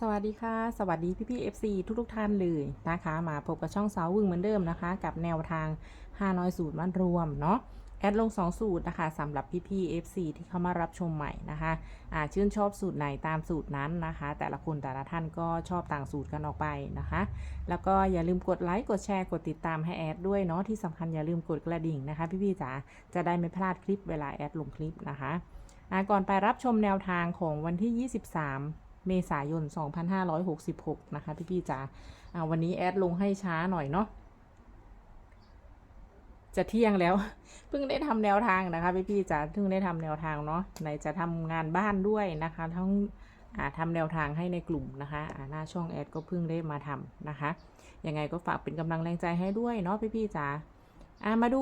สวัสดีค่ะ สวัสดีพี่พี่ๆ FC ทุกทุกท่านเลยนะคะ มาพบกับช่องสาววึงเหมือนเดิมนะคะ กับแนวทาง5น้อยสูตรมันรวมเนาะแอดลง 2 สูตรนะคะสำหรับพี่พี่ๆ FC ที่เข้ามารับชมใหม่นะคะอ่าชื่นชอบสูตรไหนตามสูตรนั้นนะคะ แต่ละคนแต่ละท่านก็ชอบต่างสูตรกันออกไปนะคะ แล้วก็อย่าลืมกดไลค์กดแชร์กดติดตามให้แอดด้วยเนาะที่สำคัญอย่าลืมกดกระดิ่งนะคะพี่พี่จ๋าจะได้ไม่พลาดคลิปเวลาแอดลงคลิปนะคะก่อนไปรับชมแนวทางของวันที่ 23 เมษายน 2566 นะคะ พี่ๆจ๋าอ่าวันนี้แอดลงให้ช้าหน่อยเนาะจะเที่ยงแล้ว เพิ่งได้ทำแนวทางนะคะพี่ๆจ๋าเพิ่งได้ทำแนวทางเนาะไหนจะทำงานบ้านด้วยนะคะ ทั้งอ่าทำแนวทางให้ในกลุ่มนะคะอ่าหน้าช่องแอดก็เพิ่งได้มาทำนะคะยังไงก็ฝากเป็นกำลังแรงใจให้ด้วยเนาะพี่ๆจ๋าอ่ามาดู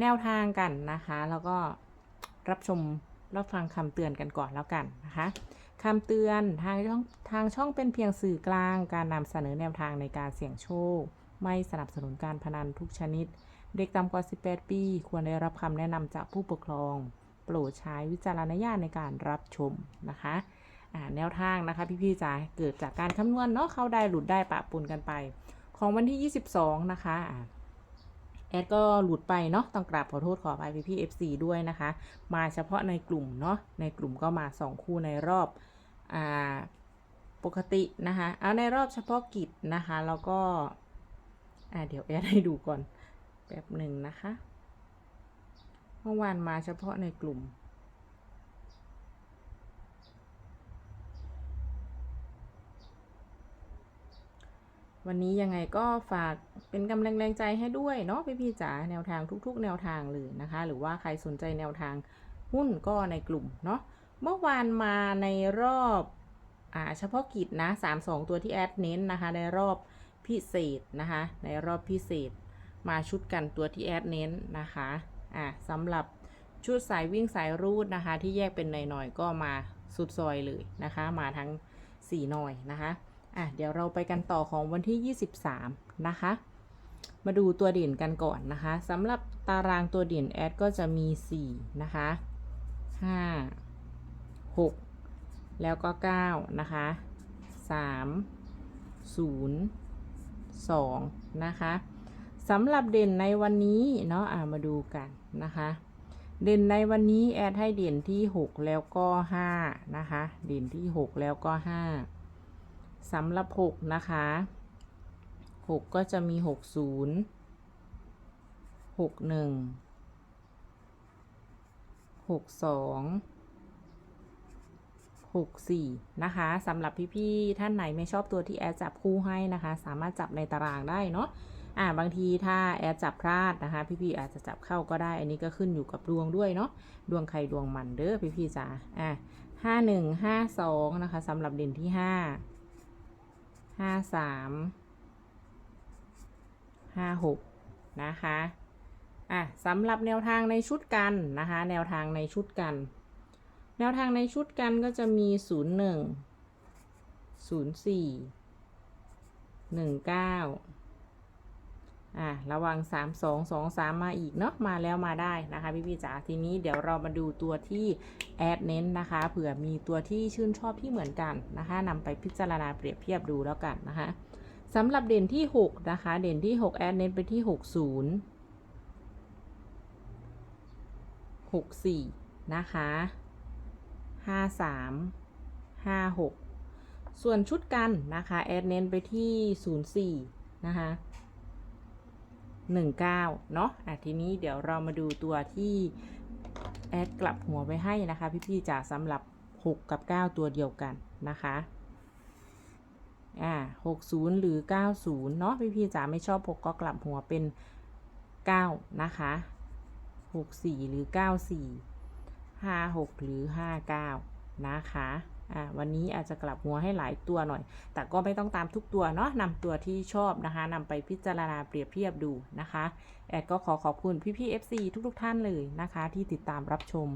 แนวทางกันนะคะ แล้วก็รับชมรับฟังคำเตือนกันก่อนแล้วกันนะคะ คำเตือนทางช่องทางช่องเป็นเพียงสื่อกลาง การนำเสนอแนวทางในการเสี่ยงโชค ไม่สนับสนุนการพนันทุกชนิด เด็กต่ำกว่า 18 ปี ควรได้รับคำแนะนำจากผู้ปกครอง โปรดใช้วิจารณญาณในการรับชมนะคะแนวทางนะคะพี่ๆจ๋าเกิดจากการคำนวณเนาะเข้าได้หลุดได้ปะปนกันไป ของวันที่ 22 นะคะแอดก็หลุดไปเนาะต้องกราบขอโทษขออภัยพี่ๆ FC ด้วยนะคะ มาเฉพาะในกลุ่มเนาะในกลุ่มก็มา 2 คู่ในรอบ ปกตินะคะเอาในรอบเฉพาะกิจนะคะแล้วก็เดี๋ยวแอดให้ดูก่อนแป๊บหนึ่งนะคะเมื่อวานมาเฉพาะในกลุ่ม วันนี้ยังไงก็ฝากเป็นกำลังแรงใจให้ด้วยเนาะพี่ๆจ๋าแนวทางทุกๆ แนวทางเลยนะคะ หรือว่าใครสนใจแนวทางหุ้นก็ในกลุ่มเนาะ เมื่อวานมาในรอบอ่าเฉพาะกิจนะ3 2ตัวที่แอดเน้นนะคะในรอบพิเศษนะคะในรอบพิเศษ มาชุดกันตัวที่แอดเน้นนะคะอ่าสำหรับชุดสายวิ่งสายรูดนะคะ ที่แยกเป็นหน่อยๆก็มาสุดซอยเลยนะคะ มาทั้ง4หน่อยนะคะอะเดี๋ยวเราไปกันต่อของวันที่ 23 นะคะ มาดูตัวเด่นกันก่อนนะคะสำหรับตารางตัวเด่นแอดก็จะมี 4 นะคะ 5 6 แล้วก็ 9 นะคะ 3 0 2 นะคะสำหรับเด่นในวันนี้เนาะอะมาดูกันนะคะ เด่นในวันนี้แอดให้เด่นที่ 6 แล้วก็ 5 นะคะ เด่นที่ 6 แล้วก็ 5สำหรับ 6 นะคะ 6 ก็จะมี 60 61 62 64 นะคะสำหรับพี่ๆท่านไหนไม่ชอบตัวที่แอดจับคู่ให้นะคะ สามารถจับในตารางได้เนาะอ่าบางทีถ้าแอดจับพลาดนะคะ พี่ๆอาจจะจับเข้าก็ได้ อันนี้ก็ขึ้นอยู่กับดวงด้วยเนาะดวงใครดวงมันเด้อพี่ๆจ๋าอะ51 52นะคะสำหรับเด่นที่5ห้าสามห้าหกนะคะอะสำหรับแนวทางในชุดกันนะคะ แนวทางในชุดกัน แนวทางในชุดกันก็จะมีศูนย์หนึ่งศูนย์สี่หนึ่งเก้าอะ ระวังสามสองสองสามมาอีกเนาะ มาแล้วมาได้นะคะ พี่พี่จ๋า ทีนี้เดี๋ยวเรามาดูตัวที่แอดเน้นนะคะ เผื่อมีตัวที่ชื่นชอบที่เหมือนกันนะคะนำไปพิจารณาเปรียบเทียบดูแล้วกันนะคะสำหรับเด่นที่ 6 นะคะ เด่นที่ 6 แอดเน้นไปที่ 60 64 นะคะ 53 56ส่วนชุดกันนะคะ แอดเน้นไปที่04นะคะ19เนาะอะทีนี้เดี๋ยวเรามาดูตัวที่แอดกลับหัวไว้ให้นะคะ พี่ๆจ๋าสำหรับ6กับ9ตัวเดียวกันนะคะอ่า60หรือ90เนาะพี่ๆจ๋าไม่ชอบ6ก็กลับหัวเป็น9นะคะ64หรือ94 56 หรือ 59 นะคะอ่าวันนี้อาจจะกลับหัวให้หลายตัวหน่อย แต่ก็ไม่ต้องตามทุกตัวเนาะนำตัวที่ชอบนะคะนำไปพิจารณาเปรียบเทียบดูนะคะแอดก็ขอขอบคุณพี่ๆ FC ทุกๆท่านเลยนะคะ ที่ติดตามรับชม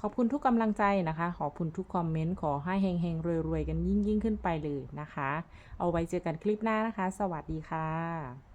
ขอบคุณทุกกำลังใจนะคะ ขอบคุณทุกคอมเมนต์ ขอให้เฮงๆรวยๆกันยิ่งๆ ขึ้นไปเลยนะคะ เอาไว้เจอกันคลิปหน้านะคะ สวัสดีค่ะ